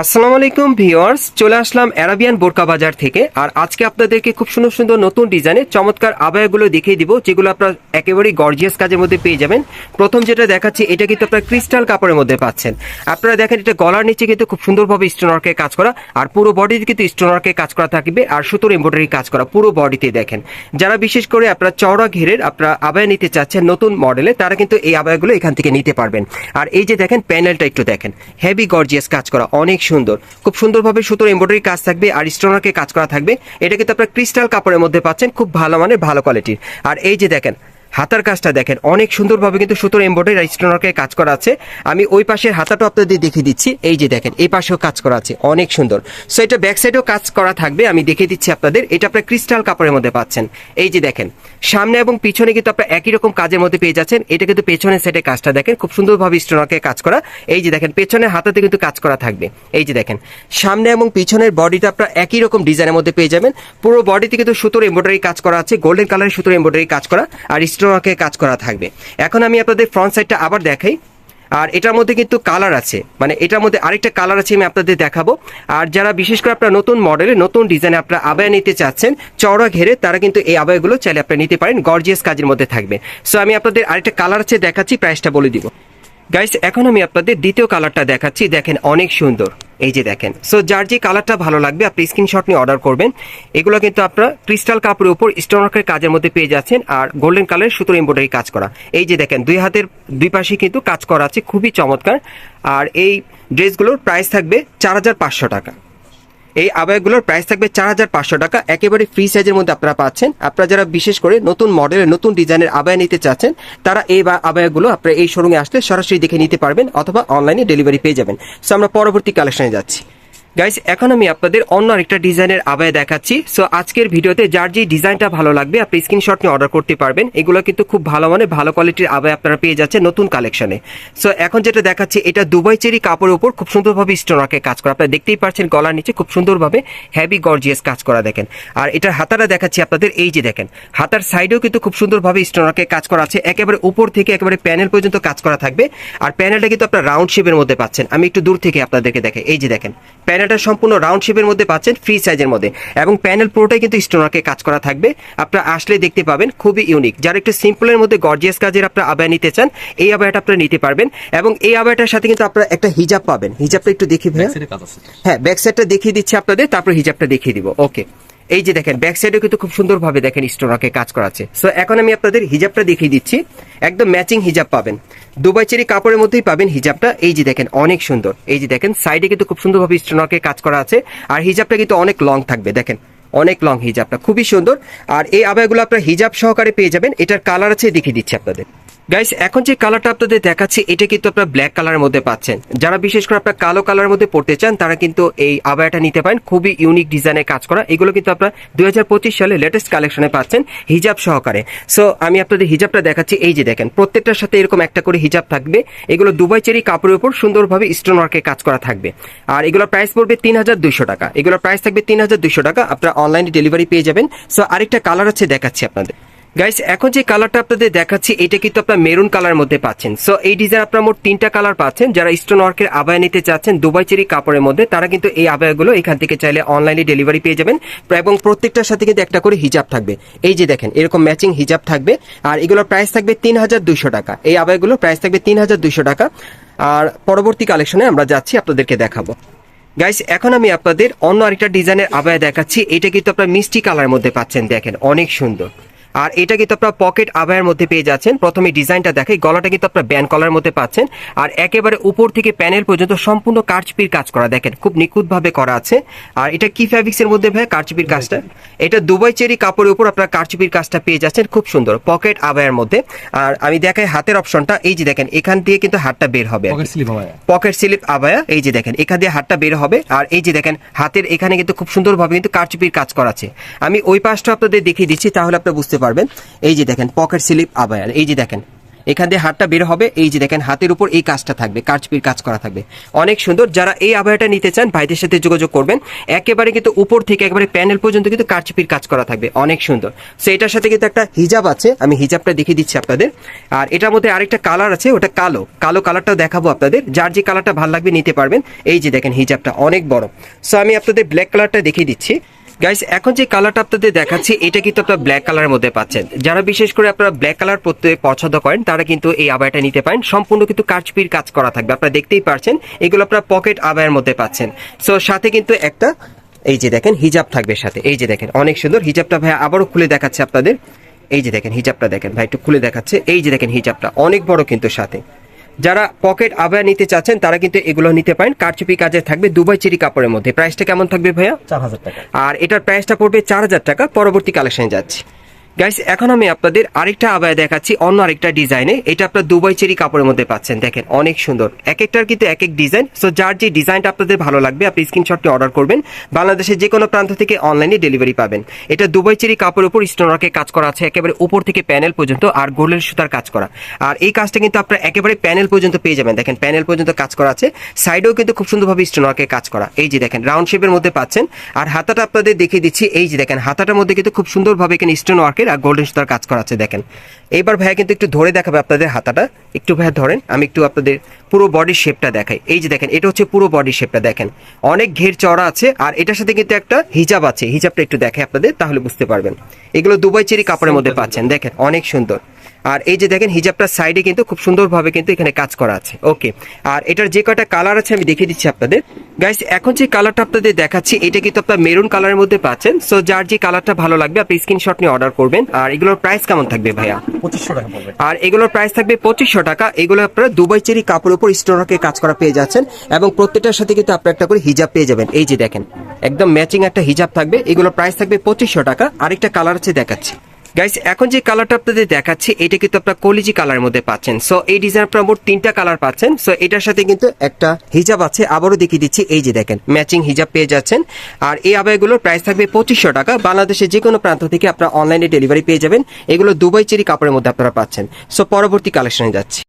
আসসালামু আলাইকুম ভিউয়ার্স, চলে আসলাম অ্যারাবিয়ান বোরকা বাজার থেকে। আর আজকে আপনাদেরকে খুব সুন্দর সুন্দর নতুন ডিজাইনের চমৎকার আবায়াগুলো দেখিয়ে দিব, যেগুলো আপনার একেবারেই গর্জিয়াস কাজের মধ্যে পেয়ে যাবেন। প্রথম যেটা দেখাচ্ছি, এটা কিন্তু আপনার ক্রিস্টাল কাপড়ের মধ্যে পাচ্ছেন। আপনারা দেখেন, এটা গলার নিচে কিন্তু খুব সুন্দরভাবে স্টোনারকে কাজ করা, আর পুরো বডিতে কিন্তু স্টোনারকে কাজ করা থাকবে, আর সুতোর এমব্রয়ডারি কাজ করা, পুরো বডিতে দেখেন। যারা বিশেষ করে আপনারা চওড়া ঘেরের আপনারা আবায়া নিতে চাচ্ছেন নতুন মডেলে তারা কিন্তু এই আবায়াগুলো এখান থেকে নিতে পারবেন। আর এই যে দেখেন প্যানেলটা একটু দেখেন হেভি গর্জিয়াস কাজ করা, অনেক সুন্দর। খুব সুন্দরভাবে সুতোর এমব্রয়ডারি কাজ থাকবে আর স্টোনারকে কাজ করা থাকবে। এটা কিন্তু আপনার ক্রিস্টাল কাপড়ের মধ্যে পাচ্ছেন, খুব ভালো মানের, ভালো কোয়ালিটির আর এই যে দেখেন হাতার কাজটা দেখেন, অনেক সুন্দরভাবে কিন্তু সুতোর এমব্রয়ডারি আর স্টোনারকে কাজ করা আছে। আমি ওই পাশের হাতাটা আপনাদের দেখিয়ে দিচ্ছি। এই যে দেখেন, এই পাশেও কাজ করা আছে, অনেক সুন্দর। সো এটা ব্যাক সাইডেও কাজ করা থাকবে, আমি দেখিয়ে দিচ্ছি আপনাদের। এটা আপনার ক্রিস্টাল কাপড়ের মধ্যে পাচ্ছেন। এই যে দেখেন, সামনে এবং পিছনে কিন্তু আপনার একই রকম কাজের মধ্যে পেয়ে যাচ্ছেন। এটা কিন্তু পেছনের সাইডে কাজটা দেখেন, খুব সুন্দরভাবে স্টোনারকে কাজ করা। এই যে দেখেন, পেছনের হাতাতে কিন্তু কাজ করা থাকবে। এই যে দেখেন, সামনে এবং পিছনের বডিটা আপনার একই রকম ডিজাইনের মধ্যে পেয়ে যাবেন। পুরো বডিতে কিন্তু সুতোর এমব্রয়ডারি কাজ করা আছে গোল্ডেন কালারের সুতোর এমব্রয়ডারি কাজ করা। আর স্টোনারকে কাজ করা থাকবে। এখন আমি আপনাদের ফ্রন্ট সাইডটা আবার দেখাই। আর এটার মধ্যে কিন্তু কালার আছে। মানে এটার মধ্যে আরেকটা কালার আছে আমি আপনাদের দেখাবো। আর যারা বিশেষ করে আপনার নতুন মডেলে নতুন ডিজাইনে আপনারা আবায়া নিতে চাচ্ছেন, চওড়া ঘেরে, তারা কিন্তু এই আবায়াগুলো চাইলে আপনারা নিতে পারেন। গর্জিয়াস কাজের মধ্যে থাকবে। সো আমি আপনাদের আরেকটা কালার আছে দেখাচ্ছি প্রাইসটা বলে দিব। গাইস এখন আমি আপনাদের দ্বিতীয় কালারটা দেখাচ্ছি। দেখেন, অনেক সুন্দর। এই যে দেখেন। সো যার যে কালারটা ভালো লাগবে, আপনি স্ক্রিনশট নিয়ে অর্ডার করবেন। এগুলো কিন্তু আপনারা ক্রিস্টাল কাপড়ের উপর স্টোনার্কের কাজের মধ্যে পেয়ে যাচ্ছেন আর গোল্ডেন কালারের সুতোর এমব্রয়ডারি কাজ করা। এই যে দেখেন, দুই হাতের দুই পাশে কিন্তু কাজ করা আছে, খুবই চমৎকার। আর এই ড্রেসগুলোর প্রাইস থাকবে চার হাজার পাঁচশো টাকা। এই আবায়গুলোর প্রাইস থাকবে চার হাজার পাঁচশো টাকা। একেবারে ফ্রি সাইজের মধ্যে আপনারা পাচ্ছেন। আপনারা যারা বিশেষ করে নতুন মডেলের নতুন ডিজাইনের আবায় নিতে চাচ্ছেন, তারা এই বা আবায়াগুলো আপনারা এই শোরুমে আসলে সরাসরি দেখে নিতে পারবেন অথবা অনলাইনে ডেলিভারি পেয়ে যাবেন। সো আমরা পরবর্তী কালেকশনে যাচ্ছি। গাইস এখন আমি আপনাদের অন্য আরেকটা ডিজাইনের আবায় দেখাচ্ছি। সো আজকের ভিডিওতে যার যে ডিজাইনটা ভালো লাগবে, আপনি স্ক্রিনশট নিয়ে অর্ডার করতে পারবেন। এগুলো কিন্তু খুব ভালো মানে ভালো কোয়ালিটির আবায়া আপনারা পেয়ে যাচ্ছে নতুন কালেকশনে সো এখন যেটা দেখাচ্ছি, এটা দুবাই চেরি কাপড়ের উপর খুব সুন্দরভাবে স্টোনারকে কাজ করা। আপনারা দেখতেই পাচ্ছেন গলার নিচে খুব সুন্দরভাবে হেভি গর্জিয়াস কাজ করা, দেখেন। আর এটার হাতাটা দেখাচ্ছি আপনাদের, এই যে দেখেন। হাতার সাইডেও কিন্তু খুব সুন্দরভাবে স্টোনারকে কাজ করা আছে। একেবারে উপর থেকে একেবারে প্যানেল পর্যন্ত কাজ করা থাকবে। আর প্যানেলটা কিন্তু আপনার রাউন্ড শেপের মধ্যে পাচ্ছেন। আমি একটু দূর থেকে আপনাদেরকে দেখে এই যে দেখেন প্যানেলটা সম্পূর্ণ রাউন্ড শেপের মধ্যে পাচ্ছেন ফ্রি সাইজের মধ্যে। এবং প্যানেল পুরোটাই কিন্তু স্টোনারকে কাজ করা থাকবে। আপনারা আসলে দেখতে পাবেন খুবই ইউনিক যারা একটু সিম্পলের মধ্যে গর্জিয়াস কাজের আপনারা আবায় নিতে চান এই আবায়টা আপনারা নিতে পারবেন। এবং এই আবায়টার সাথে কিন্তু আপনারা একটা হিজাব পাবেন। হিজাবটা একটু দেখি হ্যাঁ ব্যাক সাইডটা দেখিয়ে দিচ্ছি আপনাদের তারপর হিজাবটা দেখিয়ে দিব। ওকে এই যে দেখেন ব্যাক সাইডেও কিন্তু খুব সুন্দরভাবে দেখেন স্টোনারকে কাজ করা আছে সো এখন আমি আপনাদের হিজাবটা দেখিয়ে দিচ্ছি। একদম ম্যাচিং হিজাব পাবেন। দুবাই চেরি কাপড়ের মধ্যেই পাবেন হিজাবটা। এই যে দেখেন, অনেক সুন্দর। এই যে দেখেন সাইডে কিন্তু খুব সুন্দরভাবে স্টোনারকে কাজ করা আছে। আর হিজাবটা কিন্তু অনেক লং থাকবে, দেখেন। অনেক লং হিজাবটা, খুবই সুন্দর। আর এই আবায়গুলো আপনারা হিজাব সহকারে পেয়ে যাবেন। এটার কালার আছে, দেখিয়ে দিচ্ছি আপনাদের। গাইস এখন যে কালারটা আপনাদের দেখাচ্ছি, এটা কিন্তু আপনারা ব্ল্যাক কালারের মধ্যে পাচ্ছেন। যারা বিশেষ করে আপনারা কালো কালারের মধ্যে পড়তে চান, তারা কিন্তু এই আবায়াটা নিতে পারেন। খুবই ইউনিক ডিজাইনের কাজ করা। এগুলো কিন্তু আপনারা দু হাজার পঁচিশ সালে লেটেস্ট কালেকশনে পাচ্ছেন হিজাব সহকারে। সো আমি আপনাদের হিজাবটা দেখাচ্ছি। এই যে দেখেন, প্রত্যেকটার সাথে এরকম একটা করে হিজাব থাকবে। এগুলো দুবাই চেরি কাপড়ের উপর সুন্দরভাবে স্টোন ওয়ার্কে কাজ করা থাকবে। আর এগুলোর প্রাইস পড়বে তিন হাজার দুইশো টাকা। এগুলোর প্রাইস থাকবে তিন হাজার দুইশো টাকা। আপনারা অনলাইনে ডেলিভারি পেয়ে যাবেন। সো আরেকটা কালার আছে দেখাচ্ছি আপনাদের। গাইস এখন যে কালারটা আপনাদের দেখাচ্ছি, এটা কিন্তু আপনার মেরুন কালার মধ্যে পাচ্ছেন। সো এই ডিজাইন আপনার মোট তিনটা কালার পাচ্ছেন। যারা স্টোন ওয়ার্কের আবায়া নিতে চাচ্ছেন দুবাই চেরি কাপড়ের মধ্যে, তারা কিন্তু এই আবায়াগুলো এখান থেকে চাইলে অনলাইনে ডেলিভারি পেয়ে যাবেন। এবং প্রত্যেকটার সাথে কিন্তু একটা করে হিজাব থাকবে। এই যে দেখেন, এরকম ম্যাচিং হিজাব থাকবে। আর এগুলোর প্রাইস থাকবে তিন হাজার দুইশো টাকা। এই আবায়াগুলোর প্রাইস থাকবে তিন হাজার দুইশো টাকা। আর পরবর্তী কালেকশনে আমরা যাচ্ছি, আপনাদেরকে দেখাবো। গাইস এখন আমি আপনাদের অন্য আরেকটা ডিজাইনের আবায়া দেখাচ্ছি। এটা কিন্তু আপনার মিষ্টি কালার মধ্যে পাচ্ছেন, দেখেন, অনেক সুন্দর। আর এটা কিন্তু আপনার পকেট আবায়ের মধ্যে পেয়ে যাচ্ছেন। প্রথমে ডিজাইনটা দেখে গলাটা কিন্তু আপনার ব্যান কলার মধ্যে পাচ্ছেন। আর একেবারে উপর থেকে প্যানেল পর্যন্ত সম্পূর্ণ কারচুপির কাজ করা দেখেন খুব নিখুঁতভাবে করা আছে। আর এটা কি ফ্যাব্রিক্সের মধ্যে ভাই কারচুপির কাজটা? এটা দুবাই চেরি কাপড়ের উপর আপনার কারচুপির কাজটা পেয়ে যাচ্ছেন খুব সুন্দর পকেট আবায়ের মধ্যে। আর আমি দেখাই হাতের অপশনটা এই যে দেখেন এখান দিয়ে কিন্তু হাতটা বের হবে পকেট স্লিপ আবায়া এই যে দেখেন এখান দিয়ে হাতটা বের হবে। আর এই যে দেখেন হাতের এখানে কিন্তু খুব সুন্দরভাবে কিন্তু কারচুপির কাজ করা আছে। আমি ওই পাশটা আপনাদের দেখিয়ে দিচ্ছি তাহলে আপনারা বুঝতে পারবেন। এই যে দেখেন পকেট স্লিপ আবায়া এই যে দেখেন, এখান দিয়ে হাতটা বের হবে। এই যে দেখেন, হাতের উপর এই কাজটা থাকবে, কারচুপির কাজ করা থাকবে। অনেক সুন্দর। যারা এই আবহাওয়াটা নিতে চান, ভাইদের সাথে যোগাযোগ করবেন। একেবারে কিন্তু উপর থেকে, একেবারে প্যানেল পর্যন্ত কিন্তু কারচুপির কাজ করা থাকবে। অনেক সুন্দর। সো এটার সাথে কিন্তু একটা হিজাব আছে। আমি হিজাবটা দেখিয়ে দিচ্ছি আপনাদের। আর এটার মধ্যে আরেকটা কালার আছে, ওটা কালো। কালো কালারটাও দেখাবো আপনাদের। যার যে কালারটা ভালো লাগবে নিতে পারবেন। এই যে দেখেন হিজাবটা অনেক বড়। সো আমি আপনাদের ব্ল্যাক কালারটা দেখিয়ে দিচ্ছি। গাইস এখন যে কালারটা আপনাদের দেখাচ্ছি, এটা কিন্তু আপনারা ব্ল্যাক কালারের মধ্যে পাচ্ছেন। যারা বিশেষ করে আপনারা ব্ল্যাক কালার পরতে পছন্দ করেন, তারা কিন্তু এই আবায়টা নিতে পারেন। সম্পূর্ণ কিন্তু কারচুপির কাজ করা থাকবে, আপনারা দেখতেই পারছেন। এগুলো আপনারা পকেট আবায়ের মধ্যে পাচ্ছেন। সো সাথে কিন্তু একটা, এই যে দেখেন হিজাব থাকবে সাথে। এই যে দেখেন, অনেক সুন্দর হিজাবটা ভাই আবারও খুলে দেখাচ্ছে আপনাদের। এই যে দেখেন হিজাবটা দেখেন, ভাই একটু খুলে দেখাচ্ছে। এই যে দেখেন হিজাবটা অনেক বড় কিন্তু সাথে। যারা পকেট আবায়া নিতে চাচ্ছেন তারা কিন্তু এগুলো নিতে পারেন। কারচুপি কাজে থাকবে দুবাই চিরি কাপড়ের মধ্যে। প্রাইসটা কেমন থাকবে ভাইয়া? চার হাজার টাকা। আর এটার প্রাইসটা পড়বে চার হাজার টাকা। পরবর্তী কালেকশনে যাচ্ছি। গাইস এখন আমি আপনাদের আরেকটা আবায়া দেখাচ্ছি, অন্য আরেকটা ডিজাইনে। এটা আপনার দুবাই চেরি কাপড়ের মধ্যে পাচ্ছেন, দেখেন, অনেক সুন্দর। এক একটার কিন্তু এক এক ডিজাইন। সো যার যে ডিজাইনটা আপনাদের ভালো লাগবে, আপনি স্ক্রিনশটটি অর্ডার করবেন। বাংলাদেশের যে কোনো প্রান্ত থেকে অনলাইনে ডেলিভারি পাবেন। এটা দুবাই চেরি কাপড়ের উপর স্টোনওয়ার্কে কাজ করা আছে, একেবারে উপর থেকে প্যানেল পর্যন্ত আর গোল্ডের সুতার কাজ করা। আর এই কাজটা কিন্তু আপনারা একেবারে প্যানেল পর্যন্ত পেয়ে যাবেন। দেখেন প্যানেল পর্যন্ত কাজ করা আছে। সাইডেও কিন্তু খুব সুন্দরভাবে স্টোনওয়ার্কে কাজ করা। এই যে দেখেন রাউন্ড শেপের মধ্যে পাচ্ছেন। আর হাতাটা আপনাদের দেখিয়ে দিচ্ছি। এই যে দেখেন, হাতাটার মধ্যে কিন্তু খুব সুন্দরভাবে এখানে স্টোন ওয়ার্কের আর গোল্ডেন সুতার কাজ করা আছে দেখেন। এইবার ভাইয়া কিন্তু একটু ধরে দেখাবে আপনাদের হাতাটা। একটু ভাইয়া ধরেন আমি একটু আপনাদের পুরো বডির শেপটা দেখাই। এই যে দেখেন এটা হচ্ছে পুরো বডির শেপটা দেখেন। অনেক ঘের চড়া আছে আর এটার সাথে কিন্তু একটা হিজাব আছে। হিজাবটা একটু দেখে আপনাদের তাহলে বুঝতে পারবেন। এগুলো দুবাই চেরি কাপড়ের মধ্যে পাচ্ছেন দেখেন অনেক সুন্দর। আর এই যে দেখেন হিজাবটার সাইডে কিন্তু খুব সুন্দরভাবে কিন্তু এখানে কাজ করা আছে। ওকে আর এটার যে কটা কালার আছে আমি দেখিয়ে দিচ্ছি আপনাদের। গাইস এখন যে কালারটা আপনাদের দেখাচ্ছি এটা কিন্তু আপনার মেরুন কালারের মধ্যে পাচ্ছেন। সো যার যে কালারটা ভালো লাগবে আপনি স্ক্রিনশট নিয়ে অর্ডার করবেন। আর এগুলোর প্রাইস কেমন থাকবে ভাইয়া? পঁচিশশো টাকা আর এগুলোর প্রাইস থাকবে পঁচিশশো টাকা। এগুলো আপনারা দুবাই চেরি কাপড়ের উপর স্টোনকে কাজ করা পেয়ে যাচ্ছেন এবং প্রত্যেকটার সাথে কিন্তু আপনারা একটা করে হিজাব পেয়ে যাবেন। এই যে দেখেন একদম ম্যাচিং একটা হিজাব থাকবে। এগুলোর প্রাইস থাকবে পঁচিশশো টাকা। আরেকটা কালার আছে দেখাচ্ছি। গাইস এখন যে কালারটা আপনাদের দেখাচ্ছি, এটা কিন্তু আপনার কলিজি কালারের মধ্যে পাচ্ছেন। সো এই ডিজাইন আপনার মোট তিনটা কালার পাচ্ছেন। সো এটার সাথে কিন্তু একটা হিজাব আছে। আবারও দেখিয়ে দিচ্ছি, এই যে দেখেন ম্যাচিং হিজাব পেয়ে যাচ্ছেন। আর এই আবাইগুলোর প্রাইস থাকবে পঁচিশশো টাকা। বাংলাদেশের যে কোনো প্রান্ত থেকে আপনারা অনলাইনে ডেলিভারি পেয়ে যাবেন। এগুলো দুবাই চেরি কাপড়ের মধ্যে আপনারা পাচ্ছেন। সো পরবর্তী কালেকশনে যাচ্ছি।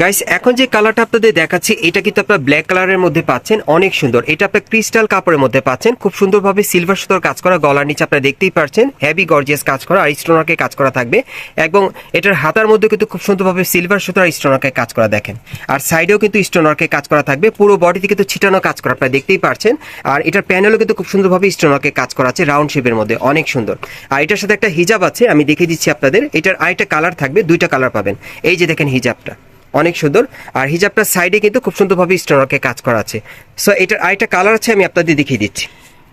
গাইস এখন যে কালারটা আপনাদের দেখাচ্ছি, এটা কিন্তু আপনার ব্ল্যাক কালারের মধ্যে পাচ্ছেন। অনেক সুন্দর। এটা আপনার ক্রিস্টাল কাপড়ের মধ্যে পাচ্ছেন। খুব সুন্দরভাবে সিলভার সুতোর কাজ করা, গলার নিচে আপনারা দেখতেই পাচ্ছেন হেভি গর্জিয়াস কাজ করা আর স্টোনারকে কাজ করা থাকবে। এবং এটার হাতার মধ্যে কিন্তু খুব সুন্দরভাবে সিলভার সুতোর আর স্টোনারকে কাজ করা দেখেন। আর সাইডেও কিন্তু স্টোনারকে কাজ করা থাকবে। পুরো বডিতে কিন্তু ছিটানো কাজ করা আপনারা দেখতেই পাচ্ছেন আর এটার প্যানেলও কিন্তু খুব সুন্দরভাবে স্টোনারকে কাজ করা আছে রাউন্ড শেপের মধ্যে। অনেক সুন্দর। আর এটার সাথে একটা হিজাব আছে, আমি দেখিয়ে দিচ্ছি আপনাদের। এটার আরেকটা কালার থাকবে, দুইটা কালার পাবেন। এই যে দেখেন হিজাবটা অনেক সুন্দর। আর হিজাবটার সাইডে কিন্তু খুব সুন্দরভাবে স্টোনওয়ার্কে কাজ করা আছে। সো এটার আরেকটা কালার আছে, আমি আপনাদের দেখিয়ে দিচ্ছি।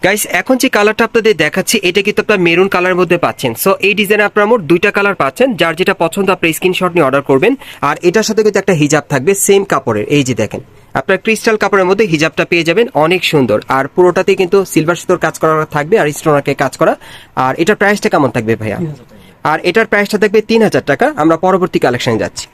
গাইস এখন যে কালারটা আপনাদের দেখাচ্ছি, এটা কিন্তু আপনার মেরুন কালারের মধ্যে পাচ্ছেন। সো এই ডিজাইনে আপনার মোট দুইটা কালার পাচ্ছেন, যার যেটা পছন্দ আপনি স্ক্রিনশট নিয়ে অর্ডার করবেন। আর এটার সাথে কিন্তু একটা হিজাব থাকবে সেম কাপড়ের। এই যে দেখেন, আপনার ক্রিস্টাল কাপড়ের মধ্যে হিজাবটা পেয়ে যাবেন, অনেক সুন্দর। আর পুরোটাতে কিন্তু সিলভার সুতোর কাজ করা থাকবে আর স্টোনারকে কাজ করা। আর এটার প্রাইসটা কেমন থাকবে ভাইয়া? আর এটার প্রাইসটা থাকবে তিন হাজার টাকা। আমরা পরবর্তী কালেকশনে যাচ্ছি।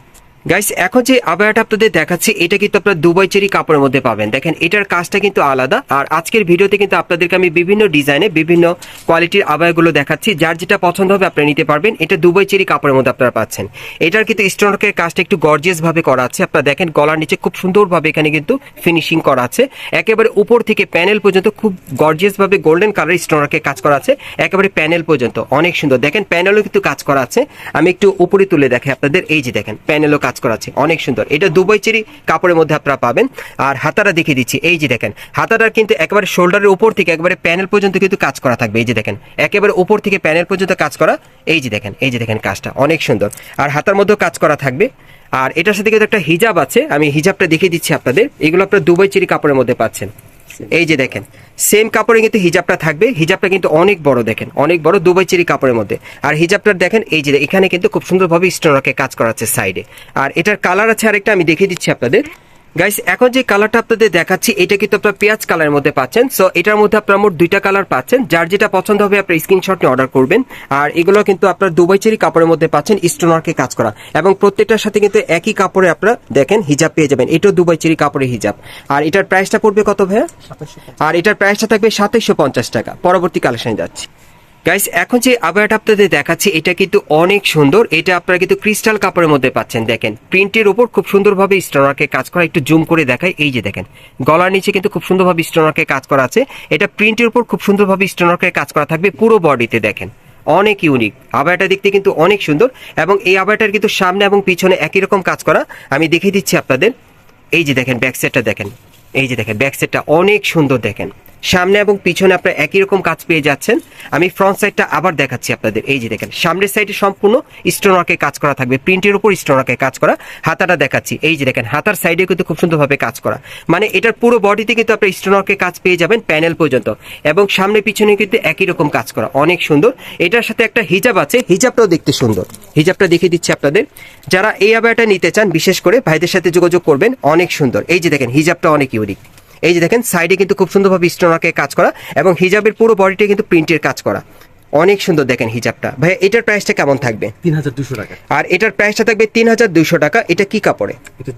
গাইস এখন যে আবায়াটা আপনাদের দেখাচ্ছি, এটা কিন্তু আপনার দুবাই চেরি কাপড়ের মধ্যে পাবেন। দেখেন, এটার কাজটা কিন্তু আলাদা। আর আজকের ভিডিওতে কিন্তু আপনাদেরকে আমি বিভিন্ন ডিজাইনে বিভিন্ন কোয়ালিটির আবায়াগুলো দেখাচ্ছি। যার যেটা পছন্দ হবে আপনি নিতে পারবেন। এটা দুবাই চেরি কাপড়ের মধ্যে আপনারা পাচ্ছেন। এটার কিন্তু স্টোনকের কাজটা একটু গর্জিয়াস ভাবে করা আছে। আপনারা দেখেন, গলার নিচে খুব সুন্দরভাবে এখানে কিন্তু ফিনিশিং করা আছে। একেবারে উপর থেকে প্যানেল পর্যন্ত খুব গর্জিয়াস ভাবে গোল্ডেন কালার স্টোনকে কাজ করা আছে। একেবারে প্যানেল পর্যন্ত। অনেক সুন্দর। দেখেন প্যানেলও কিন্তু কাজ করা আছে। আমি একটু উপরে তুলে দেখাই আপনাদের। এই যে দেখেন প্যানেলও কাজ করা আছে অনেক সুন্দর। এটা দুবাই চেরি কাপড়ের মধ্যে আপনারা পাবেন। আর হাতাটা দেখিয়ে দিচ্ছি। এই যে দেখেন, হাতাটার কিন্তু একেবারে শোল্ডারের উপর থেকে একবারে প্যানেল পর্যন্ত কিন্তু কাজ করা থাকবে। এই যে দেখেন, একেবারে উপর থেকে প্যানেল পর্যন্ত কাজ করা। এই যে দেখেন, এই যে দেখেন কাজটা। অনেক সুন্দর। আর হাতার মধ্যেও কাজ করা থাকবে। আর এটার সাথে কিন্তু একটা হিজাব আছে। আমি হিজাবটা দেখিয়ে দিচ্ছি আপনাদের। এগুলো আপনারা দুবাই চেরি কাপড়ের মধ্যে পাচ্ছেন। এই যে দেখেন সেম কাপড়ে কিন্তু হিজাবটা থাকবে, হিজাবটা কিন্তু অনেক বড় দেখেন, অনেক বড় দুবাই চেরি কাপড়ের মধ্যে। আর হিজাবটা দেখেন, এই যে, এখানে কিন্তু খুব সুন্দরভাবে স্টোনকে কাজ করা আছে সাইডে আর এটার কালার আছে আরেকটা, আমি দেখিয়ে দিচ্ছি আপনাদের। গাইস এখন যে কালারটা আপনাদের দেখাচ্ছি এটা কিন্তু আপনার পেঁয়াজ কালারের মধ্যে পাচ্ছেন। সো এটার মধ্যে আপনার মোট দুইটা কালার পাচ্ছেন। যার যেটা পছন্দ হবে আপনার স্ক্রিনশট নিয়ে অর্ডার করবেন। আর এগুলো কিন্তু আপনার দুবাই চেরি কাপড়ের মধ্যে পাচ্ছেন স্টোনারকে কাজ করা। এবং প্রত্যেকটার সাথে কিন্তু একই কাপড়ে আপনারা দেখেন হিজাব পেয়ে যাবেন। এটাও দুবাই চেরি কাপড়ের হিজাব। আর এটার প্রাইসটা পড়বে কত ভাইয়া? আর এটার প্রাইসটা থাকবে সাতাইশশো পঞ্চাশ টাকা। পরবর্তী কালেকশনে যাচ্ছি। গাইস এখন যে আবায়াটা আপনাদের দেখাচ্ছি, এটা কিন্তু অনেক সুন্দর। এটা আপনারা কিন্তু ক্রিস্টাল কাপড়ের মধ্যে পাচ্ছেন, দেখেন। প্রিন্টের উপর খুব সুন্দরভাবে স্টোনারকে কাজ করা, একটু জুম করে দেখায় এই যে দেখেন, গলার নিচে কিন্তু খুব সুন্দরভাবে স্টোনারকে কাজ করা আছে। এটা প্রিন্টের উপর খুব সুন্দরভাবে স্টোনারকে কাজ করা থাকবে পুরো বডিতে, দেখেন। অনেক ইউনিক আবায়াটা দেখতে কিন্তু অনেক সুন্দর এবং এই আবায়াটার কিন্তু সামনে এবং পিছনে একই রকম কাজ করা। আমি দেখিয়ে দিচ্ছি আপনাদের। এই যে দেখেন ব্যাক সেটটা দেখেন। এই যে দেখেন ব্যাক সেটটা অনেক সুন্দর, দেখেন। সামনে এবং পিছনে আপনারা একই রকম কাজ পেয়ে যাচ্ছেন। আমি ফ্রন্ট সাইডটা আবার দেখাচ্ছি আপনাদের। এই যে দেখেন, সামনের সাইডে সম্পূর্ণ স্টোনারকে কাজ করা থাকবে। প্রিন্টের উপর স্টোনারকে কাজ করা। হাতাটা দেখাচ্ছি। এই যে দেখেন, হাতার সাইডে কিন্তু খুব সুন্দরভাবে কাজ করা। মানে এটার পুরো বডিতে কিন্তু আপনার স্টোনারকে কাজ পেয়ে যাবেন প্যানেল পর্যন্ত। এবং সামনে পিছনে কিন্তু একই রকম কাজ করা। অনেক সুন্দর। এটার সাথে একটা হিজাব আছে। হিজাবটাও দেখতে সুন্দর। হিজাবটা দেখিয়ে দিচ্ছি আপনাদের। যারা এই আবায়াটা নিতে চান, বিশেষ করে ভাইদের সাথে যোগাযোগ করবেন, অনেক সুন্দর। এই যে দেখেন হিজাবটা অনেক ইউনিক এই যে দেখেন সাইডে কিন্তু খুব সুন্দরভাবে স্টোনারকে কাজ করা এবং হিজাবের পুরো বডিতে কিন্তু প্রিন্টের কাজ করা। অনেক সুন্দর দেখেন হিজাবটা। ভাই এটার প্রাইসটা কেমন থাকবে? তিন হাজার দুশো টাকা। আর এটার প্রাইসটা থাকবে তিন হাজার দুইশো টাকা। এটা কি কাপড়ে? এটা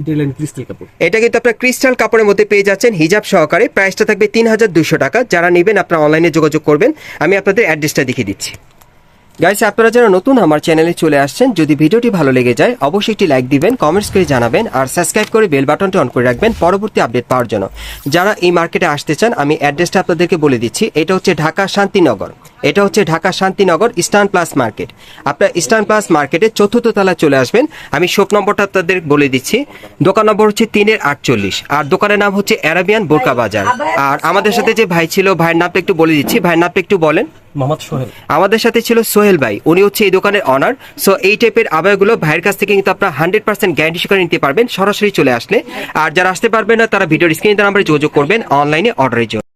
ইটালিয়ান ক্রিস্টাল কাপড়। এটা কিন্তু আপনার ক্রিস্টাল কাপড়ের মধ্যে পেয়ে যাচ্ছেন হিজাব সহকারে। প্রাইসটা থাকবে তিন হাজার দুইশো টাকা। যারা নেবেন আপনারা অনলাইনে যোগাযোগ করবেন। আমি আপনাদের অ্যাড্রেসটা দেখিয়ে দিচ্ছি। গাইস আপনারা যারা নতুন আমার চ্যানেলে চলে আসছেন, যদি ভিডিওটি ভালো লেগে যায়, অবশ্যই একটি লাইক দিবেন কমেন্টস করে জানাবেন, আর সাবস্ক্রাইব করে বেল বাটনটি অন করে রাখবেন পরবর্তী আপডেট পাওয়ার জন্য। যারা এই মার্কেটে আসতে চান, আমি অ্যাড্রেসটা আপনাদেরকে বলে দিচ্ছি। এটা হচ্ছে ঢাকা শান্তিনগর। এটা হচ্ছে Dhaka Shantinagar eastern plus market আপনার ইস্টার্ন প্লাস মার্কেটে চতুর্থ তলায় চলে আসবেন। আমি শোপ নম্বরটা আপনাদের বলে দিচ্ছি। দোকান নম্বর হচ্ছে তিনের আটচল্লিশ। আর দোকানের নাম হচ্ছে অ্যারাবিয়ান বোরকা বাজার আর আমাদের সাথে যে ভাই ছিল, ভাইয়ের নামটা একটু বলে দিচ্ছি। ভাইয়ের নামটা একটু বলেন। আমাদের সাথে ছিল সোহেল ভাই। উনি হচ্ছে এই দোকানের অনার সো এই টাইপের আবায়গুলো ভাইয়ের কাছ থেকে কিন্তু আপনারা হান্ড্রেড পার্সেন্ট গ্যারান্টি সহকারে নিতে পারবেন। সরাসরি চলে আসলে। আর যারা আসতে পারবেন না, তারা ভিডিও স্ক্রিনে আমরা যোগাযোগ করবেন। অনলাইনে অর্ডারের জন্য।